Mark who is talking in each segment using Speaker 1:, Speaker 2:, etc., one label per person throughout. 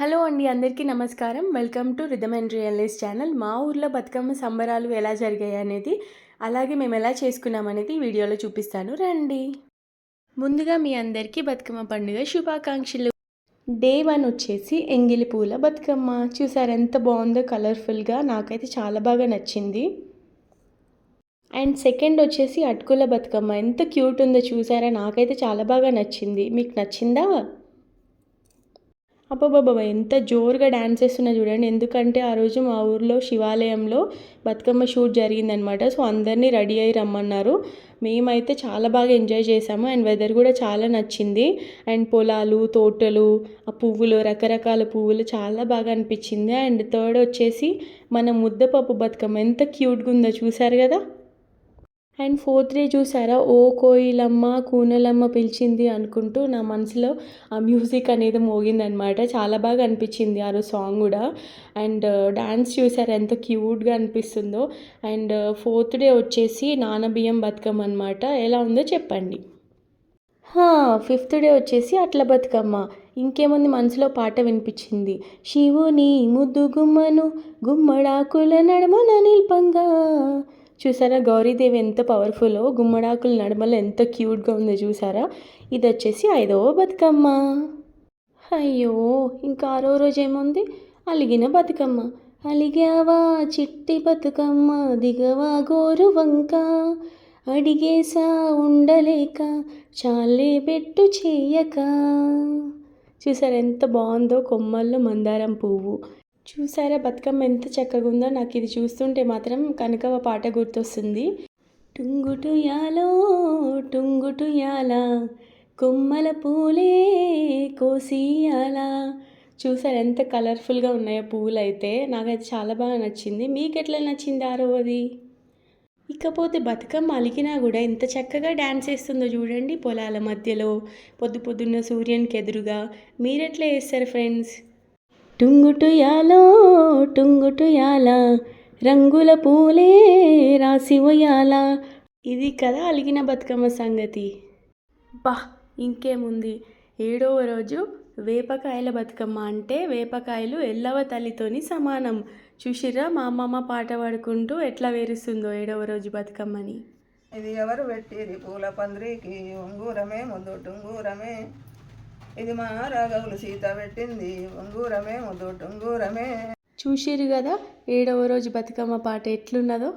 Speaker 1: Hello అండి అందరికీ నమస్కారం. Welcome to rhythm and realness channel. మా ఊర్లో బతుకమ్మ సంబరాలు ఎలా జరిగాయి అనేది అలాగే మేము ఎలా చేసుకున్నాం అనేది వీడియోలో చూపిస్తాను. రండి. ముందుగా మీ అందరికీ బతుకమ్మ పండుగ శుభాకాంక్షలు. డే వన్ వచ్చేసి ఎంగిలి పూల బతుకమ్మ. చూసారు ఎంత బాగుందో కలర్ఫుల్గా. నాకైతే చాలా బాగా నచ్చింది. అండ్ సెకండ్ వచ్చేసి అటుకుల బతుకమ్మ. ఎంత క్యూట్ ఉందో చూసారా నాకైతే చాలా బాగా నచ్చింది. మీకు నచ్చిందా? అబ్బబ్బబ్బా ఎంత జోరుగా డ్యాన్స్ చేస్తున్నా చూడండి. ఎందుకంటే ఆ రోజు మా ఊర్లో శివాలయంలో బతుకమ్మ షూట్ జరిగిందనమాట. సో అందరినీ రెడీ అయ్యి రమ్మన్నారు. మేమైతే చాలా బాగా ఎంజాయ్ చేసాము అండ్ వెదర్ కూడా చాలా నచ్చింది. అండ్ పొలాలు తోటలు ఆ పువ్వులు రకరకాల పువ్వులు చాలా బాగా అనిపించింది. అండ్ థర్డ్ వచ్చేసి మన ముద్దపప్పు బతుకమ్మ. ఎంత క్యూట్గా ఉందో చూసారు కదా? అండ్ ఫోర్త్ డే చూసారా? ఓ కోయిలమ్మ కూనలమ్మ పిలిచింది అనుకుంటూ నా మనసులో ఆ మ్యూజిక్ అనేది మోగిందనమాట చాలా బాగా అనిపించింది ఆ రోజు సాంగ్ కూడా. అండ్ డ్యాన్స్ చూసారా? ఎంత క్యూట్గా అనిపిస్తుందో. అండ్ ఫోర్త్ డే వచ్చేసి నానబియ్యం బతుకమ్మ అనమాట ఎలా ఉందో చెప్పండి. ఫిఫ్త్ డే వచ్చేసి అట్ల బతుకమ్మ. ఇంకేముంది? మనసులో పాట వినిపించింది. శివుని ముద్దు గుమ్మను గుమ్మడాకుల నడమన నిల్పంగా. చూసారా? గౌరీదేవి ఎంత పవర్ఫుల్లో గుమ్మడాకుల నడమల ఎంత క్యూట్గా ఉందో చూసారా? ఇది వచ్చేసి ఐదవ బతుకమ్మ. అయ్యో ఇంకా ఆరో రోజు ఏముంది అలిగిన బతుకమ్మ. అలిగావా చిట్టి బతుకమ్మ దిగవా గోరు వంక. అడిగేసా ఉండలేక చాలే పెట్టు చెయ్యక చూసారా ఎంత బాగుందో? కొమ్మల్లో మందారం పువ్వు. చూసారా బతుకమ్మ ఎంత చక్కగా ఉందో? నాకు ఇది చూస్తుంటే మాత్రం కనకవ పాట గుర్తొస్తుంది. టుంగుటుయాలో టుంగుటుయాల కొమ్మల పూలే కోసియాలా. చూసారు ఎంత కలర్ఫుల్గా ఉన్నాయో పువ్వులు అయితే నాకైతే చాలా బాగా నచ్చింది. మీకు ఎట్లా నచ్చింది ఆ రోజు ఇకపోతే బతుకమ్మ అలికినా కూడా ఎంత చక్కగా డ్యాన్స్ వేస్తుందో చూడండి పొలాల మధ్యలో. పొద్దు పొద్దున్న సూర్యునికి ఎదురుగా. మీరెట్లా వేస్తారు ఫ్రెండ్స్ టుంగుటుయాలో టుంగుటుయాల రంగుల పూలే రాసి ఉయ్యాల ఇది కదా అలిగిన బతుకమ్మ సంగతి. బా ఇంకేముంది? ఏడవ రోజు వేపకాయల బతుకమ్మ అంటే వేపకాయలు ఎల్లవ తల్లితోని సమానం. చూసిరా మా అమ్మమ్మ పాట పాడుకుంటూ ఎట్లా వేరుస్తుందో ఏడవ రోజు బతుకమ్మని.
Speaker 2: ఇది ఎవరు పెట్టిరి పూల పందిరికి ఉంగూరమే ముద్దు టుంగూరమే. ఇది మా రాఘవులు సీత పెట్టింది. ఉంగూరమే ముద్దు టుంగూరమే
Speaker 1: చూసిరు కదా ఏడవ రోజు బతుకమ్మ పాట ఎట్లున్నదో?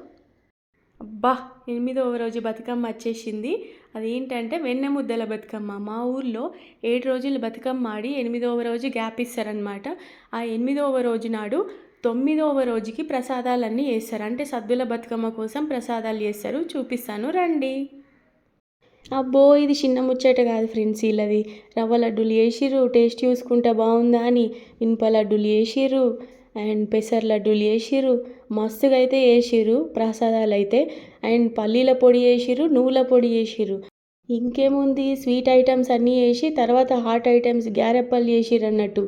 Speaker 1: అబ్బా ఎనిమిదవ రోజు బతుకమ్మ వచ్చేసింది. అదేంటంటే వెన్నె ముద్దల బతుకమ్మ. మా ఊర్లో ఏడు రోజులు బతుకమ్మ ఆడి ఎనిమిదవ రోజు గ్యాప్ ఇస్తారనమాట ఆ ఎనిమిదవ రోజు నాడు తొమ్మిదవ రోజుకి ప్రసాదాలన్నీ వేస్తారు అంటే సద్దుల బతుకమ్మ కోసం ప్రసాదాలు చేస్తారు. చూపిస్తాను రండి. అబ్బో ఇది చిన్న ముచ్చట కాదు ఫ్రెండ్స్ వీళ్ళది రవ్వ లడ్డూలు చేసిర్రు టేస్ట్ చూసుకుంటే బాగుందా అని. ఇనుప లడ్డూలు చేసిర్రు అండ్ పెసర్ లడ్డూలు చేసిర్రు మస్తుగా అయితే వేసిర్రు ప్రసాదాలు అయితే అండ్ పల్లీల పొడి వేసిర్రు నువ్వుల పొడి వేసిర్రు ఇంకేముంది స్వీట్ ఐటమ్స్ అన్నీ వేసి తర్వాత హాట్ ఐటమ్స్ గ్యారెప్పలు చేసిర్రు అన్నట్టు.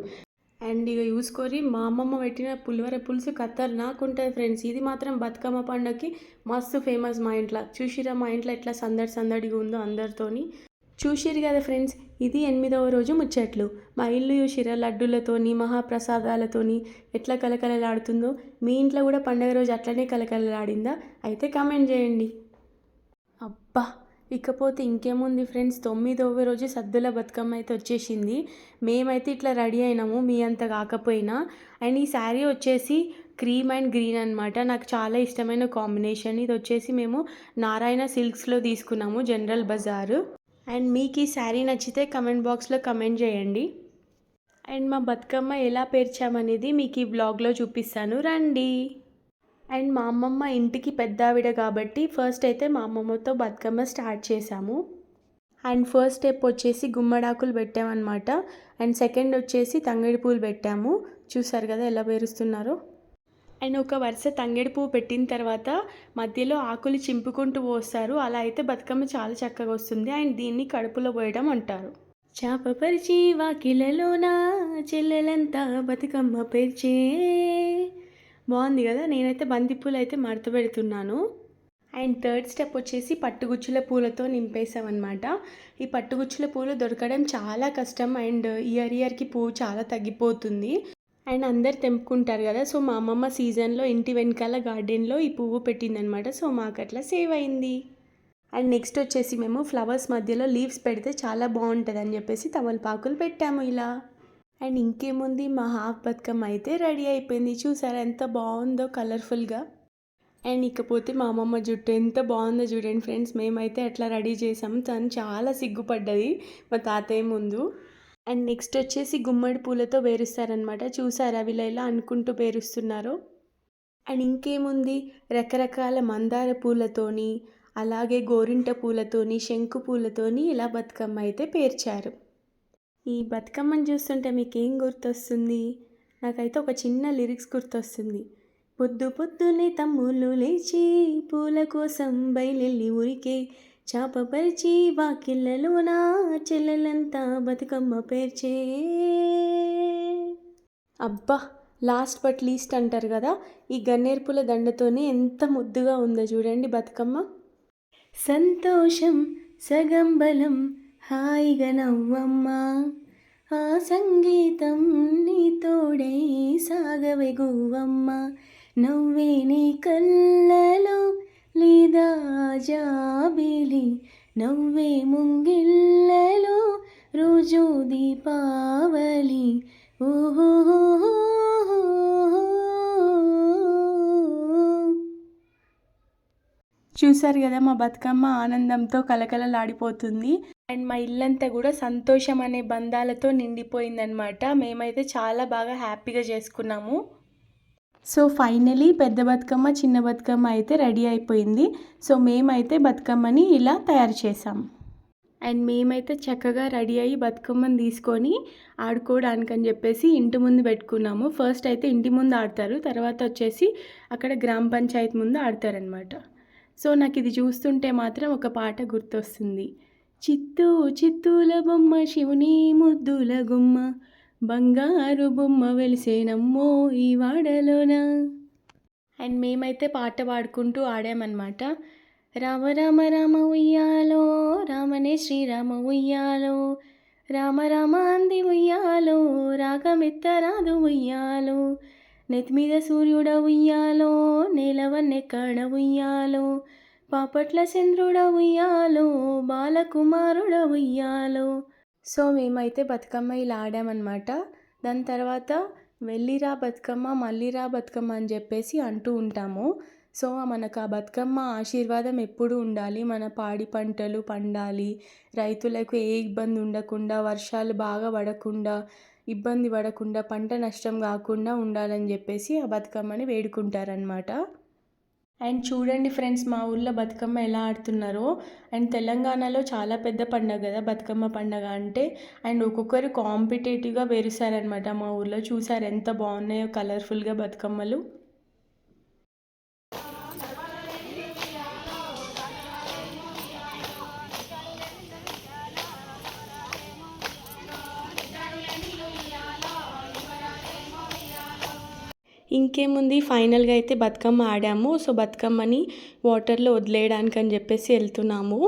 Speaker 1: అండ్ ఇక చూసుకొని మా అమ్మమ్మ పెట్టిన పులివర పులుసు కత్తర్ ఉంటుంది ఫ్రెండ్స్. ఇది మాత్రం బతుకమ్మ పండుగకి మస్తు ఫేమస్ మా ఇంట్లో. చూసిరా మా ఇంట్లో ఎట్లా సందడి సందడిగా ఉందో అందరితోని. చూసిరు కదా ఫ్రెండ్స్ ఇది ఎనిమిదవ రోజు ముచ్చట్లు. మా ఇల్లు చూసిరా లడ్డూలతోని మహాప్రసాదాలతోని ఎట్లా కలకలలాడుతుందో మీ ఇంట్లో కూడా పండగ రోజు అట్లనే కలకలలాడిందా అయితే కామెంట్ చేయండి. అబ్బా! ఇకపోతే ఇంకేముంది ఫ్రెండ్స్? తొమ్మిదవ రోజు సద్దుల బతుకమ్మ అయితే వచ్చేసింది. మేమైతే ఇట్లా రెడీ అయినాము మీ అంత కాకపోయినా. అండ్ ఈ శారీ వచ్చేసి క్రీమ్ అండ్ గ్రీన్ అనమాట నాకు చాలా ఇష్టమైన కాంబినేషన్. ఇది వచ్చేసి మేము నారాయణ సిల్క్స్లో తీసుకున్నాము జనరల్ బజార్. అండ్ మీకు ఈ శారీ నచ్చితే కమెంట్ బాక్స్లో కమెంట్ చేయండి. అండ్ మా బతుకమ్మ ఎలా పేర్చామనేది మీకు ఈ బ్లాగ్లో చూపిస్తాను. రండి. అండ్ మా అమ్మమ్మ ఇంటికి పెద్ద ఆవిడ కాబట్టి ఫస్ట్ అయితే మా అమ్మమ్మతో బతుకమ్మ స్టార్ట్ చేశాము. అండ్ ఫస్ట్ స్టెప్ వచ్చేసి గుమ్మడాకులు పెట్టామన్నమాట. అండ్ సెకండ్ వచ్చేసి తంగేడి పూలు పెట్టాము. చూసారు కదా ఎలా పేరుస్తున్నారో. అండ్ ఒక వరుస తంగేడి పువ్వు పెట్టిన తర్వాత మధ్యలో ఆకులు చింపుకుంటూ పోస్తారు. అలా అయితే బతుకమ్మ చాలా చక్కగా వస్తుంది. అండ్ దీన్ని కడుపులో పోయడం అంటారు. చాప పరిచి వాకిలలోన చెల్లెలంతా బతుకమ్మ పేర్చే బాగుంది కదా? నేనైతే బంతిపూలు అయితే మడత పెడుతున్నాను. అండ్ థర్డ్ స్టెప్ వచ్చేసి పట్టుగుచ్చుల పూలతో నింపేసామన్నమాట ఈ పట్టుగుచ్చుల పూలు దొరకడం చాలా కష్టం. అండ్ ఇయర్ ఇయర్కి పువ్వు చాలా తగ్గిపోతుంది. అండ్ అందరు తెంపుకుంటారు కదా? సో మా అమ్మమ్మ సీజన్లో ఇంటి వెనకాల గార్డెన్లో ఈ పువ్వు పెట్టిందనమాట సో మాకు అట్లా సేవ్ అయింది. అండ్ నెక్స్ట్ వచ్చేసి మేము ఫ్లవర్స్ మధ్యలో లీవ్స్ పెడితే చాలా బాగుంటుంది అని చెప్పేసి తమలపాకులు పెట్టాము ఇలా. అండ్ ఇంకేముంది? మా హాఫ్ బతుకమ్మ అయితే రెడీ అయిపోయింది. చూసారా ఎంత బాగుందో కలర్ఫుల్గా. అండ్ ఇకపోతే మా అమ్మమ్మ జుట్టు ఎంత బాగుందో చూడండి ఫ్రెండ్స్. మేమైతే అట్లా రెడీ చేసాము తను చాలా సిగ్గుపడ్డది. మా తాతయ్య ముందు. అండ్ నెక్స్ట్ వచ్చేసి గుమ్మడి పూలతో పేరుస్తారనమాట చూసారా వీళ్ళు ఎలా అనుకుంటూ పేరుస్తున్నారు. అండ్ ఇంకేముంది? రకరకాల మందార పూలతోని అలాగే గోరింట పూలతోని శంకు పూలతోని ఇలా బతుకమ్మ అయితే పేర్చారు. ఈ బతుకమ్మని చూస్తుంటే మీకు ఏం గుర్తొస్తుంది? నాకైతే ఒక చిన్న లిరిక్స్ గుర్తొస్తుంది. పొద్దు పొద్దునే తమ్ముళ్ళు లేచి పూల కోసం బయలెల్లి ఊరికే చాప పరిచి వాకిళ్ళలోన చెల్లెలంతా బతుకమ్మ పేర్చే. అబ్బా! లాస్ట్ బట్ లీస్ట్ అంటారు కదా ఈ గన్నేర్పుల దండతోనే ఎంత ముద్దుగా ఉందో చూడండి బతుకమ్మ. సంతోషం సగం బలం హాయిగా నవ్వమ్మా. ఆ సంగీతం నీ తోడై సాగవే గువ్వమ్మ. నవ్వే నీ కళ్ళలో లేదా జాబిలి. నవ్వే ముంగిళ్ళలో రోజు దీపావళి. ఓహో చూసారు కదా మా బతుకమ్మ ఆనందంతో కలకలలాడిపోతుంది. అండ్ మా ఇల్లంతా కూడా సంతోషం అనే బంధాలతో నిండిపోయిందనమాట మేమైతే చాలా బాగా హ్యాపీగా చేసుకున్నాము. సో ఫైనలీ పెద్ద బతుకమ్మ చిన్న బతుకమ్మ అయితే రెడీ అయిపోయింది. సో మేమైతే బతుకమ్మని ఇలా తయారు చేసాం అండ్ మేమైతే చక్కగా రెడీ అయ్యి బతుకమ్మని తీసుకొని ఆడుకోవడానికి అని చెప్పేసి ఇంటి ముందు పెట్టుకున్నాము. ఫస్ట్ అయితే ఇంటి ముందు ఆడతారు తర్వాత వచ్చేసి అక్కడ గ్రామ పంచాయతీ ముందు ఆడతారనమాట సో నాకు ఇది చూస్తుంటే మాత్రం ఒక పాట గుర్తొస్తుంది. చిత్తూ చిత్తూల బొమ్మ శివుని ముద్దుల గుమ్మ బంగారు బొమ్మ వెలిసేనమ్మో ఈ వాడలోన. అండ్ మేమైతే పాట పాడుకుంటూ ఆడామన్నమాట. రామ రామ రామ ఉయ్యాలో రామనే శ్రీరామ ఉయ్యాలో రామ రామ అంది ఉయ్యాలో రాగమెత్తరాదు ఉయ్యాలో నెత్తిమీద సూర్యుడ ఉయ్యాలో నేలవన్నెక్కడ ఉయ్యాలో పాపట్ల చంద్రుడ ఉయ్యాలో బాలకుమారుడ ఉయ్యాలో సో మేమైతే బతుకమ్మ ఇలా ఆడామన్నమాట. దాని తర్వాత వెళ్ళిరా బతుకమ్మ మళ్ళీరా బతుకమ్మ అని చెప్పేసి అంటూ ఉంటాము. సో మనకు ఆ బతుకమ్మ ఆశీర్వాదం ఎప్పుడు ఉండాలి? మన పాడి పంటలు పండాలి. రైతులకు ఏ ఇబ్బంది ఉండకుండా వర్షాలు బాగా పడకుండా ఇబ్బంది పడకుండా పంట నష్టం కాకుండా ఉండాలని చెప్పేసి ఆ బతుకమ్మని వేడుకుంటారనమాట అండ్ చూడండి ఫ్రెండ్స్ మా ఊళ్ళో బతుకమ్మ ఎలా ఆడుతున్నారో. అండ్ తెలంగాణలో చాలా పెద్ద పండగ కదా బతుకమ్మ పండగ అంటే. అండ్ ఒక్కొక్కరు కాంపిటేటివ్గా వేరుస్తారనమాట మా ఊళ్ళో చూసారు ఎంత బాగున్నాయో కలర్ఫుల్గా బతుకమ్మలు. ఇంకేముంది? ఫైనల్గా అయితే బతుకమ్మ ఆడాము. సో బతుకమ్మని వాటర్లో వదిలేయడానికి అని చెప్పేసి వెళ్తున్నాము.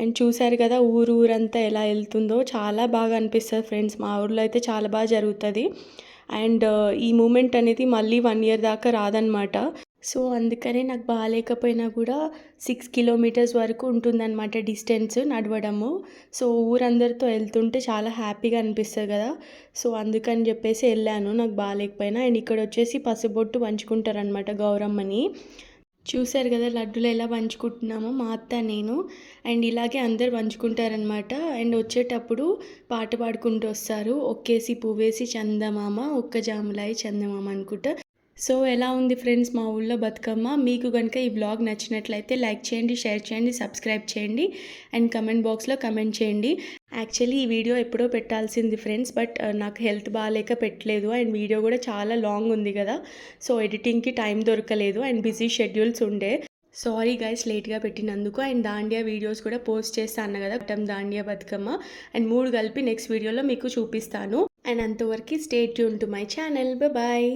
Speaker 1: అండ్ చూశారు కదా ఊరు ఊరంతా ఎలా వెళ్తుందో. చాలా బాగా అనిపిస్తుంది ఫ్రెండ్స్. మా ఊర్లో అయితే చాలా బాగా జరుగుతుంది. అండ్ ఈ మూమెంట్ అనేది మళ్ళీ వన్ ఇయర్ దాకా రాదనమాట సో అందుకనే నాకు బాగాలేకపోయినా కూడా సిక్స్ కిలోమీటర్స్ వరకు ఉంటుందన్నమాట డిస్టెన్స్ నడవడము. సో ఊరందరితో వెళ్తుంటే చాలా హ్యాపీగా అనిపిస్తుంది కదా. సో అందుకని చెప్పేసి వెళ్ళాను. నాకు బాగాలేకపోయినా అండ్ ఇక్కడ వచ్చేసి పసుబొట్టు పంచుకుంటారనమాట గౌరమ్మని. చూశారు కదా లడ్డూలు ఎలా పంచుకుంటున్నామో మా అత్త నేను. అండ్ ఇలాగే అందరు పంచుకుంటారనమాట అండ్ వచ్చేటప్పుడు పాట పాడుకుంటూ వస్తారు. ఒక్కేసి పువ్వేసి చందమామ ఒక్క జాములాయి చందమామ అనుకుంటా. సో ఎలా ఉంది ఫ్రెండ్స్ మా ఊళ్ళో బతుకమ్మ? మీకు కనుక ఈ బ్లాగ్ నచ్చినట్లయితే లైక్ చేయండి షేర్ చేయండి సబ్స్క్రైబ్ చేయండి అండ్ కమెంట్ బాక్స్లో కమెంట్ చేయండి. యాక్చువల్లీ ఈ వీడియో ఎప్పుడో పెట్టాల్సింది ఫ్రెండ్స్ బట్ నాకు హెల్త్ బాగాలేక పెట్టలేదు అండ్ వీడియో కూడా చాలా లాంగ్ ఉంది కదా. సో ఎడిటింగ్కి టైం దొరకలేదు అండ్ బిజీ షెడ్యూల్స్ ఉండే. సారీ గైస్ లేట్గా పెట్టినందుకు అండ్ దాండియా వీడియోస్ కూడా పోస్ట్ చేస్తాను కదా టమ్ దాండియా బతుకమ్మ. అండ్ మూడు కలిపి నెక్స్ట్ వీడియోలో మీకు చూపిస్తాను. అండ్ అంతవరకు stay tune to my channel. Bye.